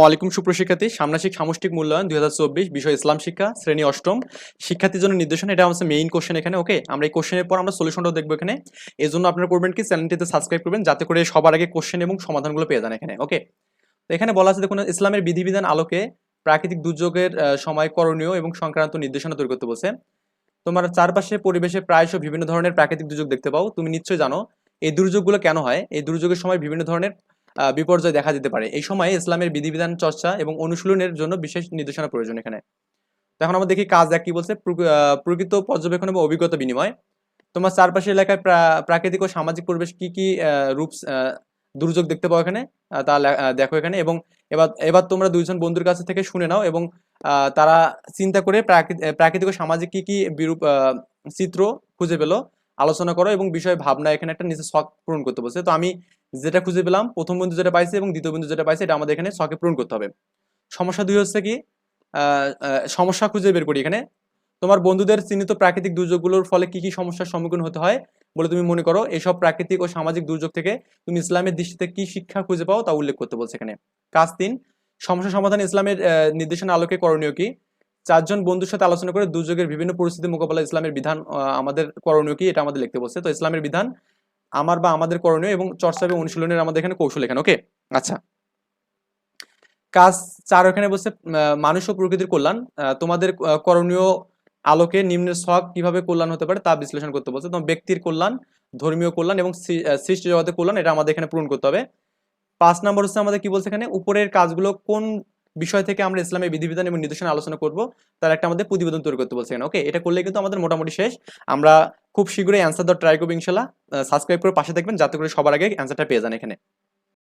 আসসালামু আলাইকুম সুপ্রশিক্ষার্থী সামনাসিক সামষ্টিক মূল্যায়ন দুই হাজার চব্বিশ, বিষয় ইসলাম শিক্ষা, শ্রেণি অষ্টম। শিক্ষার্থীর জন্য নির্দেশনা, এটা আমাদের মেইন কোশ্চেন এখানে ওকে আমরা এই কোশ্চেনের পর আমরা সলিউশনটাও দেখব এখানে। এই জন্য আপনারা করবেন কি চ্যানেলটিতে সাবস্ক্রাইব করবেন, যাতে করে সবার আগে কোশ্চেন এবং সমাধানগুলো পেয়ে যান এখানে ওকে তো এখানে বলা আছে, দেখুন, ইসলামের বিধিবিধান আলোকে প্রাকৃতিক দুর্যোগের সময় করণীয় এবং সংক্রান্ত নির্দেশনা তৈরি করতে বলছে। তোমার চারপাশে, পরিবেশে প্রায়শ বিভিন্ন ধরনের প্রাকৃতিক দুর্যোগ দেখতে পাও। তুমি নিশ্চয়ই জানো, এই দুর্যোগগুলো কেন হয়? এই দুর্যোগের সময় বিভিন্ন ধরনের বিপর্যয় দেখা দিতে পারে। এই সময়ে ইসলামের বিধিবিধান চর্চা এবং অনুশীলনের জন্য বিশেষ নির্দেশনা প্রয়োজন এখানে। এখন আমরা দেখি কাজ এক কি বলছে? প্রকৃত পর্যবেক্ষণ এবং অভিজ্ঞতা বিনিময়। তোমার চারপাশের এলাকায় প্রাকৃতিক ও সামাজিক পরিবেশ কি কি রূপ দুর্যোগ দেখতে পাও এখানে? তা দেখো এখানে এবং এবার এবার তোমরা দুইজন বন্ধুর কাছে থেকে শুনে নাও এবং তারা চিন্তা করে প্রাকৃ- প্রাকৃতিক ও সামাজিক কি কি বিরূপ চিত্র খুঁজে পেল। আলোচনা করো এবং বিষয় ভাবনা এখানে একটা নিচে শখ পূরণ করতে বলছে। তো আমি যেটা খুঁজে পেলাম, প্রথম বিন্দু যেটা পাইছে এবং দ্বিতীয় বিন্দু যেটা পাইছে, এটা আমাদের এখানে শখে পূরণ করতে হবে। সমস্যা দুই হচ্ছে কি সমস্যা খুঁজে বের করি এখানে। তোমার বন্ধুদের চিহ্নিত প্রাকৃতিক দুর্যোগগুলোর ফলে কি কি সমস্যার সম্মুখীন হতে হয় বলে তুমি মনে করো? এসব প্রাকৃতিক ও সামাজিক দুর্যোগ থেকে তুমি ইসলামের দৃষ্টিতে কি শিক্ষা খুঁজে পাও তা উল্লেখ করতে বলছে এখানে। কাজ তিন, সমস্যা সমাধান ইসলামের নির্দেশনা আলোকে করণীয় কি? চারজন বন্ধুর সাথে আলোচনা করে দুর্যোগের বিভিন্ন পরিস্থিতি মোকাবেলা ইসলামের বিধান আমাদের করণীয় কি এটা আমাদের লিখতে বলছে। তো ইসলামের বিধান আমার বা আমাদের করণীয় এবং চর্চা এবং অনুশীলনের আমাদের এখানে কৌশল এখানে ওকে আচ্ছা। কাজ চার এখানে বলছে মানুষ ও প্রকৃতির কল্যাণ। তোমাদের করণীয় আলোকে নিম্নের শখ কীভাবে কল্যাণ হতে পারে তা বিশ্লেষণ করতে বলছে। তোমার ব্যক্তির কল্যাণ, ধর্মীয় কল্যাণ এবং সৃষ্টি জগতের কল্যাণ, এটা আমাদের এখানে পূরণ করতে হবে। পাঁচ নম্বর হচ্ছে আমাদের কি বলছে এখানে? উপরের কাজগুলো কোন বিষয় থেকে আমরা ইসলামের বিধিবিধান এবং নির্দেশনা আলোচনা করব। তার একটা আমাদের প্রতিবেদন তৈরি করতে বলছেন ওকে এটা করলে কিন্তু আমাদের মোটামুটি শেষ। আমরা খুব শীঘ্রই অ্যান্সার দেওয়ার ট্রাই করব ইনশাল্লাহ। সাবস্ক্রাইব করে পাশে থাকবেন, যাতে করে সবার আগে অ্যান্সারটা পেয়ে যান এখানে।